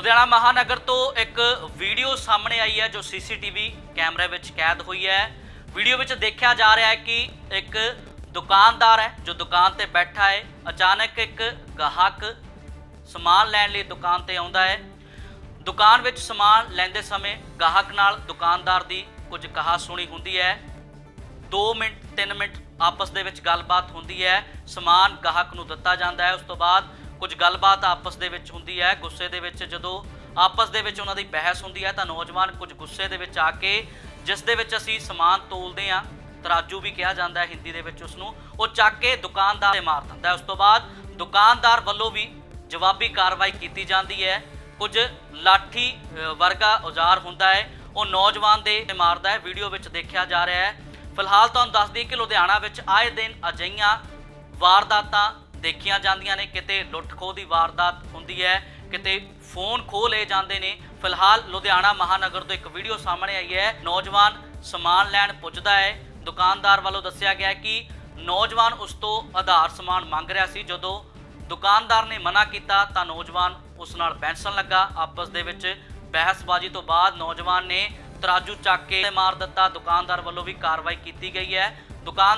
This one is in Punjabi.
ਲੁਧਿਆਣਾ ਮਹਾਨਗਰ ਤੋਂ ਇੱਕ ਵੀਡੀਓ ਸਾਹਮਣੇ ਆਈ ਹੈ ਜੋ ਸੀਸੀਟੀਵੀ ਕੈਮਰੇ ਵਿੱਚ ਕੈਦ ਹੋਈ ਹੈ। ਵੀਡੀਓ ਵਿੱਚ ਦੇਖਿਆ ਜਾ ਰਿਹਾ ਹੈ ਕਿ ਇੱਕ ਦੁਕਾਨਦਾਰ ਹੈ ਜੋ ਦੁਕਾਨ ਤੇ ਬੈਠਾ ਹੈ। ਅਚਾਨਕ ਇੱਕ ਗਾਹਕ ਸਮਾਨ ਲੈਣ ਲਈ ਦੁਕਾਨ ਤੇ ਆਉਂਦਾ ਹੈ। ਦੁਕਾਨ ਵਿੱਚ ਸਮਾਨ ਲੈਂਦੇ ਸਮੇਂ ਗਾਹਕ ਨਾਲ ਦੁਕਾਨਦਾਰ ਦੀ ਕੁਝ ਕਹਾ ਸੁਣੀ ਹੁੰਦੀ ਹੈ। 2 ਮਿੰਟ 3 ਮਿੰਟ ਆਪਸ ਦੇ ਵਿੱਚ ਗੱਲਬਾਤ ਹੁੰਦੀ ਹੈ। ਸਮਾਨ ਗਾਹਕ ਨੂੰ ਦਿੱਤਾ ਜਾਂਦਾ ਹੈ। ਉਸ ਤੋਂ ਬਾਅਦ ਕੁਝ ਗੱਲਬਾਤ ਆਪਸ ਦੇ ਵਿੱਚ ਹੁੰਦੀ ਹੈ। ਗੁੱਸੇ ਦੇ ਵਿੱਚ ਜਦੋਂ ਆਪਸ ਦੇ ਵਿੱਚ ਉਹਨਾਂ ਦੀ ਬਹਿਸ ਹੁੰਦੀ ਹੈ ਤਾਂ ਨੌਜਵਾਨ ਕੁਝ ਗੁੱਸੇ ਦੇ ਵਿੱਚ ਆ ਕੇ ਜਿਸ ਦੇ ਵਿੱਚ ਅਸੀਂ ਸਮਾਨ ਤੋਲਦੇ ਹਾਂ, ਤਰਾਜੂ ਵੀ ਕਿਹਾ ਜਾਂਦਾ ਹੈ ਹਿੰਦੀ ਦੇ ਵਿੱਚ ਉਸ ਨੂੰ ਉਹ ਚੱਕ ਕੇ ਦੁਕਾਨਦਾਰ ਤੇ ਮਾਰ ਦਿੰਦਾ ਉਸ ਤੋਂ ਬਾਅਦ ਦੁਕਾਨਦਾਰ ਵੱਲੋਂ ਵੀ ਜਵਾਬੀ ਕਾਰਵਾਈ ਕੀਤੀ ਜਾਂਦੀ ਹੈ। ਕੁਝ ਲਾਠੀ ਵਰਗਾ ਔਜ਼ਾਰ ਹੁੰਦਾ ਹੈ, ਉਹ ਨੌਜਵਾਨ ਦੇ ਮਾਰਦਾ ਹੈ। ਵੀਡੀਓ ਵਿੱਚ ਦੇਖਿਆ ਜਾ ਰਿਹਾ ਹੈ। ਫਿਲਹਾਲ ਤੁਹਾਨੂੰ ਦੱਸ ਦਈਏ ਕਿ ਲੁਧਿਆਣਾ ਵਿੱਚ ਆਏ ਦਿਨ ਅਜਈਆਂ ਵਾਰਦਾਤਾਂ ਦੇਖੀਆਂ ਜਾਂਦੀਆਂ ਨੇ, ਕਿਤੇ ਲੁੱਟ ਖੋਹ ਦੀ ਵਾਰਦਾਤ ਹੁੰਦੀ ਹੈ, ਕਿਤੇ ਫੋਨ ਖੋਹ ਲਏ ਜਾਂਦੇ ਨੇ। ਫਿਲਹਾਲ ਲੁਧਿਆਣਾ ਮਹਾਨਗਰ ਤੋਂ ਇੱਕ ਵੀਡੀਓ ਸਾਹਮਣੇ ਆਈ ਹੈ। ਨੌਜਵਾਨ ਸਮਾਨ ਲੈਣ ਪੁੱਜਦਾ ਹੈ। ਦੁਕਾਨਦਾਰ ਵੱਲੋਂ ਦੱਸਿਆ ਗਿਆ ਕਿ ਨੌਜਵਾਨ ਉਸ ਤੋਂ ਆਧਾਰ ਸਮਾਨ ਮੰਗ ਰਿਹਾ ਸੀ। ਜਦੋਂ ਦੁਕਾਨਦਾਰ ਨੇ ਮਨਾ ਕੀਤਾ ਤਾਂ ਨੌਜਵਾਨ ਉਸ ਨਾਲ ਬੈਂਸਣ ਲੱਗਾ। ਆਪਸ ਦੇ ਵਿੱਚ ਬਹਿਸਬਾਜ਼ੀ ਤੋਂ ਬਾਅਦ ਨੌਜਵਾਨ ਨੇ ਤਰਾਜੂ ਚੱਕ ਕੇ ਮਾਰ ਦਿੱਤਾ। ਦੁਕਾਨਦਾਰ ਵੱਲੋਂ ਵੀ ਕਾਰਵਾਈ ਕੀਤੀ ਗਈ ਹੈ। ਦੁਕਾਨ